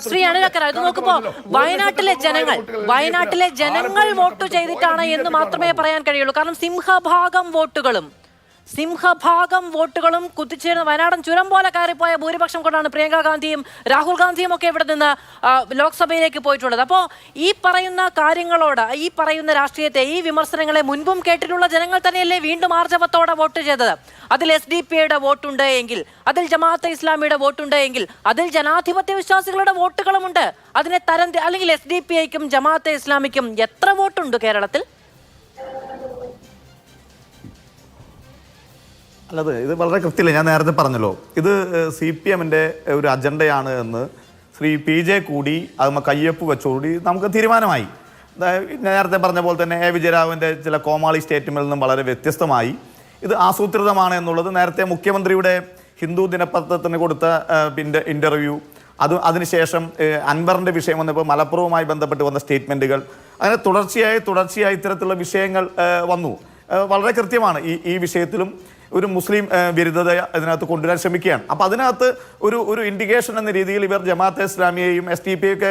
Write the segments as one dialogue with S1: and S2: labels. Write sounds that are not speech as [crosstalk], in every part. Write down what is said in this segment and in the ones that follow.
S1: ശ്രീ അനുരാക്കര ഇത് നോക്കുമ്പോ വയനാട്ടിലെ ജനങ്ങൾ വയനാട്ടിലെ ജനങ്ങൾ വോട്ട് ചെയ്തിട്ടാണ് എന്ന് മാത്രമേ പറയാൻ കഴിയുള്ളൂ. കാരണം സിംഹഭാഗം വോട്ടുകളും സിംഹഭാഗം വോട്ടുകളും കുത്തിച്ചേർന്ന് വയനാടൻ ചുരം പോലെ കയറിപ്പോയ ഭൂരിപക്ഷം കൊണ്ടാണ് പ്രിയങ്ക ഗാന്ധിയും രാഹുൽ ഗാന്ധിയും ഒക്കെ ഇവിടെ നിന്ന് ലോക്സഭയിലേക്ക് പോയിട്ടുള്ളത്. അപ്പോൾ ഈ പറയുന്ന കാര്യങ്ങളോട് ഈ പറയുന്ന രാഷ്ട്രീയത്തെ ഈ വിമർശനങ്ങളെ മുൻപും കേട്ടിട്ടുള്ള ജനങ്ങൾ തന്നെയല്ലേ വീണ്ടും ആർജവത്തോടെ വോട്ട് ചെയ്തത്? അതിൽ എസ് ഡി പി യുടെ വോട്ടുണ്ട് എങ്കിൽ അതിൽ ജമാഅത്തെ ഇസ്ലാമിയുടെ വോട്ടുണ്ട് എങ്കിൽ അതിൽ ജനാധിപത്യ വിശ്വാസികളുടെ വോട്ടുകളുമുണ്ട്. അതിനെ തരം അല്ലെങ്കിൽ എസ് ഡി പി ഐക്കും ജമാഅത്തെ ഇസ്ലാമിക്കും എത്ര വോട്ടുണ്ട് കേരളത്തിൽ?
S2: അല്ലത് ഇത് വളരെ കൃത്യമല്ല ഞാൻ നേരത്തെ പറഞ്ഞല്ലോ. ഇത് സി പി എമ്മിന്റെ ഒരു അജണ്ടയാണ് എന്ന് ശ്രീ പി ജെ കൂടി അത് കയ്യൊപ്പ് വെച്ചോടി നമുക്ക് തീരുമാനമായി. നേരത്തെ പറഞ്ഞ പോലെ തന്നെ എ വിജയരാഘവന്റെ ചില കോമാളി സ്റ്റേറ്റ്മെന്റിൽ നിന്നും വളരെ വ്യത്യസ്തമായി. ഇത് ആസൂത്രിതമാണ് എന്നുള്ളത് നേരത്തെ മുഖ്യമന്ത്രിയുടെ ഹിന്ദു ദിനപത്രത്തിന് കൊടുത്ത പിന്നെ ഇന്റർവ്യൂ അത് അതിനുശേഷം അൻവറിന്റെ വിഷയം വന്നപ്പോൾ മലപ്പുറവുമായി ബന്ധപ്പെട്ട് വന്ന സ്റ്റേറ്റ്മെന്റുകൾ അങ്ങനെ തുടർച്ചയായി തുടർച്ചയായി ഇത്തരത്തിലുള്ള വിഷയങ്ങൾ വന്നു. വളരെ കൃത്യമാണ് ഈ ഈ വിഷയത്തിലും ഒരു മുസ്ലിം വിരുദ്ധത അതിനകത്ത് കൊണ്ടുവരാൻ ശ്രമിക്കുകയാണ്. അപ്പോൾ അതിനകത്ത് ഒരു ഒരു ഇൻഡിക്കേഷൻ എന്ന രീതിയിൽ ഇവർ ജമാഅത്തെ ഇസ്ലാമിയെയും എസ് ടി പി ഒക്കെ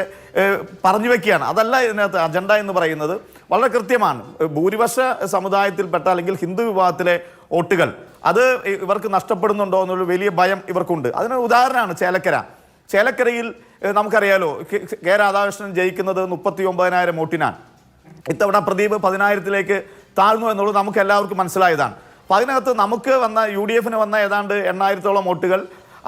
S2: പറഞ്ഞു വെക്കുകയാണ്. അതല്ല ഇതിനകത്ത് അജണ്ട എന്ന് പറയുന്നത് വളരെ കൃത്യമാണ്. ഭൂരിപക്ഷ സമുദായത്തിൽപ്പെട്ട അല്ലെങ്കിൽ ഹിന്ദു വിഭാഗത്തിലെ വോട്ടുകൾ അത് ഇവർക്ക് നഷ്ടപ്പെടുന്നുണ്ടോ എന്നുള്ള വലിയ ഭയം ഇവർക്കുണ്ട്. അതിന് ഉദാഹരണമാണ് ചേലക്കര. ചേലക്കരയിൽ നമുക്കറിയാലോ കെ രാധാകൃഷ്ണൻ ജയിക്കുന്നത് മുപ്പത്തി ഒമ്പതിനായിരം വോട്ടിനാണ്. ഇത്തവണ പ്രദീപ് പതിനായിരത്തിലേക്ക് താഴ്ന്നു എന്നുള്ളത് നമുക്ക് എല്ലാവർക്കും മനസ്സിലായതാണ്. അപ്പോൾ അതിനകത്ത് നമുക്ക് വന്ന യു ഡി എഫിന് വന്ന ഏതാണ്ട് എണ്ണായിരത്തോളം വോട്ടുകൾ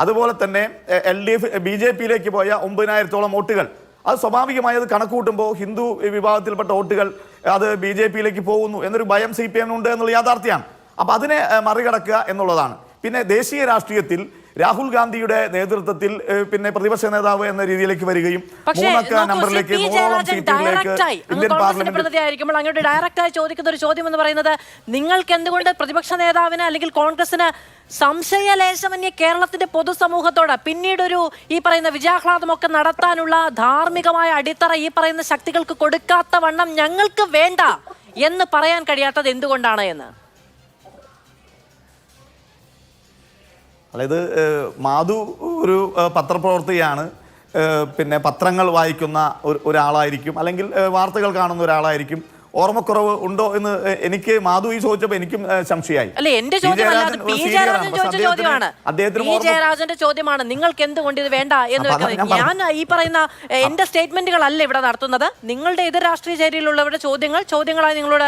S2: അതുപോലെ തന്നെ L D F B J പിയിലേക്ക് പോയ ഒമ്പതിനായിരത്തോളം വോട്ടുകൾ. അത് സ്വാഭാവികമായി അത് കണക്ക് കൂട്ടുമ്പോൾ ഹിന്ദു വിഭാഗത്തിൽപ്പെട്ട വോട്ടുകൾ അത് ബി ജെ പിയിലേക്ക് പോകുന്നു എന്നൊരു ഭയം സി പി എമ്മിനുണ്ട് എന്നുള്ള യാഥാർത്ഥ്യമാണ്. അപ്പോൾ അതിനെ മറികടക്കുക എന്നുള്ളതാണ്. പിന്നെ ദേശീയ രാഷ്ട്രീയത്തിൽ രാഹുൽ ഗാന്ധിയുടെ നേതൃത്വത്തിൽ പിന്നെ പ്രതിപക്ഷ നേതാവ് എന്ന രീതിയിലേക്ക് വരികയും മൂന്നക്ക നമ്പറിലേക്ക്. നൂറോളം സീറ്റുകളിലേക്ക് ഇന്ത്യൻ പാർലമെന്റ്
S1: അങ്ങോട്ട് ഡയറക്റ്റായി ചോദിക്കുന്ന ഒരു ചോദ്യം എന്ന് പറയുന്നത് നിങ്ങൾക്ക് എന്തുകൊണ്ട് പ്രതിപക്ഷ നേതാവിന് അല്ലെങ്കിൽ കോൺഗ്രസിന് സംശയലേശമന്യ കേരളത്തിന്റെ പൊതുസമൂഹത്തോട് പിന്നീട് ഒരു ഈ പറയുന്ന വിജയാഹ്ലാദമൊക്കെ നടത്താനുള്ള ധാർമ്മികമായ അടിത്തറ ഈ പറയുന്ന ശക്തികൾക്ക് കൊടുക്കാത്ത വണ്ണം ഞങ്ങൾക്ക് വേണ്ട എന്ന് പറയാൻ കഴിയാത്തത് എന്തുകൊണ്ടാണ് എന്ന്
S2: അതായത് മാധു ഒരു പത്രപ്രവർത്തകയാണ് പിന്നെ പത്രങ്ങൾ വായിക്കുന്ന ഒരു ഒരാളായിരിക്കും. അല്ലെങ്കിൽ വാർത്തകൾ കാണുന്ന ഒരാളായിരിക്കും. ഓർമ്മക്കുറവ് ഉണ്ടോ എന്ന് എനിക്ക് മാധു ഈ ചോദിച്ചപ്പോൾ എനിക്കും സംശയമായി.
S1: ജയരാജന്റെ ചോദ്യമാണ്. നിങ്ങൾക്ക് എന്തുകൊണ്ട് ഇത് വേണ്ട എന്ന് വെക്കുന്നത്.
S2: ഞാൻ
S1: ഈ പറയുന്ന എന്റെ സ്റ്റേറ്റ്മെന്റുകൾ അല്ല ഇവിടെ നടത്തുന്നത്. നിങ്ങളുടെ എതിർ രാഷ്ട്രീയ ചേരിയിലുള്ളവരുടെ ചോദ്യങ്ങൾ ചോദ്യങ്ങളായി നിങ്ങളോട്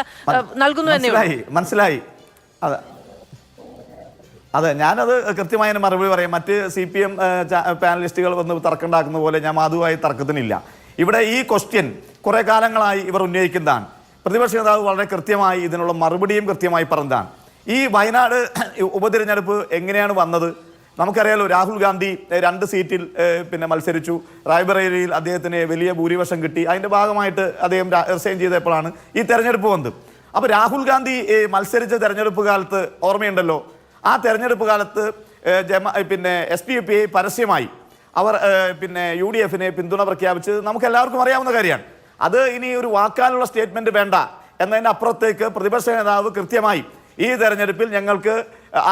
S1: നൽകുന്നു എന്നേ
S2: മനസ്സിലായി. അതെ. അതെ ഞാനത് കൃത്യമായ മറുപടി പറയാം. മറ്റ് സി പി എം പാനലിസ്റ്റുകൾ വന്ന് തർക്കമുണ്ടാക്കുന്ന പോലെ ഞാൻ മാധുവായി തർക്കത്തിനില്ല. ഇവിടെ ഈ ക്വസ്റ്റ്യൻ കുറേ കാലങ്ങളായി ഇവർ ഉന്നയിക്കുന്നതാണ്. പ്രതിപക്ഷ നേതാവ് വളരെ കൃത്യമായി ഇതിനുള്ള മറുപടിയും കൃത്യമായി പറഞ്ഞതാണ്. ഈ വയനാട് [clears throat] ഉപതിരഞ്ഞെടുപ്പ് എങ്ങനെയാണ് വന്നത്? നമുക്കറിയാലോ രാഹുൽ ഗാന്ധി രണ്ട് സീറ്റിൽ പിന്നെ മത്സരിച്ചു. റായ്ബറേലിയിൽ അദ്ദേഹത്തിന് വലിയ ഭൂരിപക്ഷം കിട്ടി. അതിന്റെ ഭാഗമായിട്ട് അദ്ദേഹം റിസൈൻ ചെയ്തപ്പോഴാണ് ഈ തെരഞ്ഞെടുപ്പ് വന്നത്. അപ്പോൾ രാഹുൽ ഗാന്ധി മത്സരിച്ച തെരഞ്ഞെടുപ്പ് കാലത്ത് ഓർമ്മയുണ്ടല്ലോ ആ തെരഞ്ഞെടുപ്പ് കാലത്ത് ജമ പിന്നെ എസ് പി പി പരസ്യമായി അവർ പിന്നെ യു ഡി എഫിനെ പിന്തുണ പ്രഖ്യാപിച്ചത് നമുക്ക് എല്ലാവർക്കും അറിയാവുന്ന കാര്യമാണ്. അത് ഇനി ഒരു വാക്കാലുള്ള സ്റ്റേറ്റ്മെന്റ് വേണ്ട എന്നതിന് അപ്പുറത്തേക്ക് പ്രതിപക്ഷ നേതാവ് കൃത്യമായി ഈ തെരഞ്ഞെടുപ്പിൽ ഞങ്ങൾക്ക്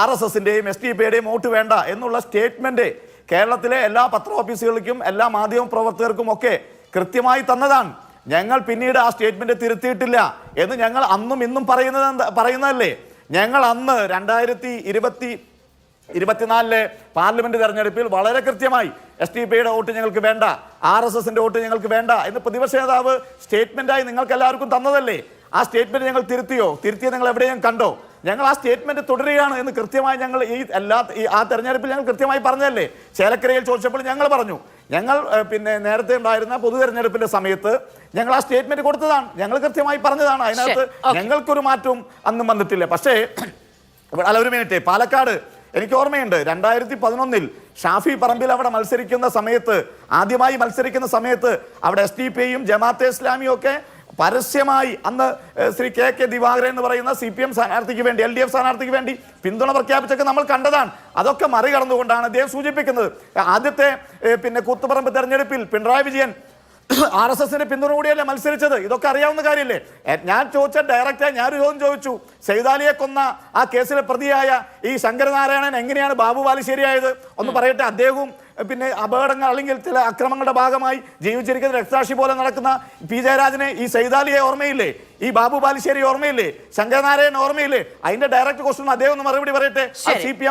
S2: ആർ എസ് എസിന്റെയും എസ് ഡി പിയുടെയും വോട്ട് വേണ്ട എന്നുള്ള സ്റ്റേറ്റ്മെന്റ് കേരളത്തിലെ എല്ലാ പത്ര ഓഫീസുകൾക്കും എല്ലാ മാധ്യമ പ്രവർത്തകർക്കും ഒക്കെ കൃത്യമായി തന്നതാണ്. ഞങ്ങൾ പിന്നീട് ആ സ്റ്റേറ്റ്മെന്റ് തിരുത്തിയിട്ടില്ല എന്ന് ഞങ്ങൾ അന്നും ഇന്നും പറയുന്നത് പറയുന്നതല്ലേ? ഞങ്ങൾ അന്ന് രണ്ടായിരത്തി ഇരുപത്തി ഇരുപത്തിനാലിലെ പാർലമെന്റ് തെരഞ്ഞെടുപ്പിൽ വളരെ കൃത്യമായി എസ് ടി പിയുടെ വോട്ട് ഞങ്ങൾക്ക് വേണ്ട ആർ എസ് എസിന്റെ വോട്ട് ഞങ്ങൾക്ക് വേണ്ട എന്ന് പ്രതിപക്ഷ നേതാവ് സ്റ്റേറ്റ്മെന്റായി നിങ്ങൾക്ക് എല്ലാവർക്കും തന്നതല്ലേ? ആ സ്റ്റേറ്റ്മെന്റ് ഞങ്ങൾ തിരുത്തിയോ? തിരുത്തിയ നിങ്ങൾ എവിടെയും കണ്ടോ? ഞങ്ങൾ ആ സ്റ്റേറ്റ്മെന്റ് തുടരുകയാണ് എന്ന് കൃത്യമായി ഞങ്ങൾ ഈ എല്ലാ ഈ ആ തെരഞ്ഞെടുപ്പിൽ ഞങ്ങൾ കൃത്യമായി പറഞ്ഞതല്ലേ? ചേലക്കരയിൽ ചോദിച്ചപ്പോൾ ഞങ്ങൾ പറഞ്ഞു ഞങ്ങൾ പിന്നെ നേരത്തെ ഉണ്ടായിരുന്ന പൊതു തെരഞ്ഞെടുപ്പിന്റെ സമയത്ത് ഞങ്ങൾ ആ സ്റ്റേറ്റ്മെന്റ് കൊടുത്തതാണ്. ഞങ്ങൾ കൃത്യമായി പറഞ്ഞതാണ്. അതിനകത്ത്. ഞങ്ങൾക്കൊരു മാറ്റവും അന്നും വന്നിട്ടില്ല. പക്ഷേ അല്ല ഒരു മിനിറ്റ്. പാലക്കാട് എനിക്ക് ഓർമ്മയുണ്ട്. രണ്ടായിരത്തി പതിനൊന്നിൽ ഷാഫി പറമ്പിൽ അവിടെ മത്സരിക്കുന്ന സമയത്ത് ആദ്യമായി മത്സരിക്കുന്ന സമയത്ത് അവിടെ എസ് ഡി പിയും ജമാഅത്തെ ഇസ്ലാമിയും ഒക്കെ പരസ്യമായി അന്ന് ശ്രീ കെ കെ ദിവാകരൻ എന്ന് പറയുന്ന സി പി എം സ്ഥാനാർത്ഥിക്ക് വേണ്ടി എൽ ഡി എഫ് സ്ഥാനാർത്ഥിക്ക് വേണ്ടി പിന്തുണ പ്രഖ്യാപിച്ചൊക്കെ നമ്മൾ കണ്ടതാണ്. അതൊക്കെ മറികടന്നുകൊണ്ടാണ് അദ്ദേഹം സൂചിപ്പിക്കുന്നത്. ആദ്യത്തെ പിന്നെ കൂത്തുപറമ്പ് തെരഞ്ഞെടുപ്പിൽ പിണറായി വിജയൻ [clears throat] ആർ എസ് എസിന്റെ പിന്തുണ കൂടിയല്ലേ മത്സരിച്ചത്? ഇതൊക്കെ അറിയാവുന്ന കാര്യമല്ലേ? ഞാൻ ചോദിച്ച ഡയറക്റ്റായി ഞാനൊരു ചോദ്യം ചോദിച്ചു. സൈതാലിയെ കൊന്ന ആ കേസിലെ പ്രതിയായ ഈ ശങ്കരനാരായണൻ എങ്ങനെയാണ് ബാബു ബാലുശ്ശേരിയായത് ഒന്ന് പറയട്ടെ അദ്ദേഹവും പിന്നെ അപകടങ്ങൾ അല്ലെങ്കിൽ ചില അക്രമങ്ങളുടെ ഭാഗമായി ജീവിച്ചിരിക്കുന്ന രക്താക്ഷി പോലെ നടക്കുന്ന പി ജയരാജനെ ഈ സൈതാലിയെ ഓർമ്മയില്ലേ? ഈ ബാബു ബാലുശ്ശേരി ഓർമ്മയില്ലേ? ശങ്കരനാരായണൻ ഓർമ്മയില്ലേ? അതിന്റെ ഡയറക്ട് ക്വസ്റ്റൻ അദ്ദേഹം ഒന്ന് മറുപടി പറയട്ടെ. C P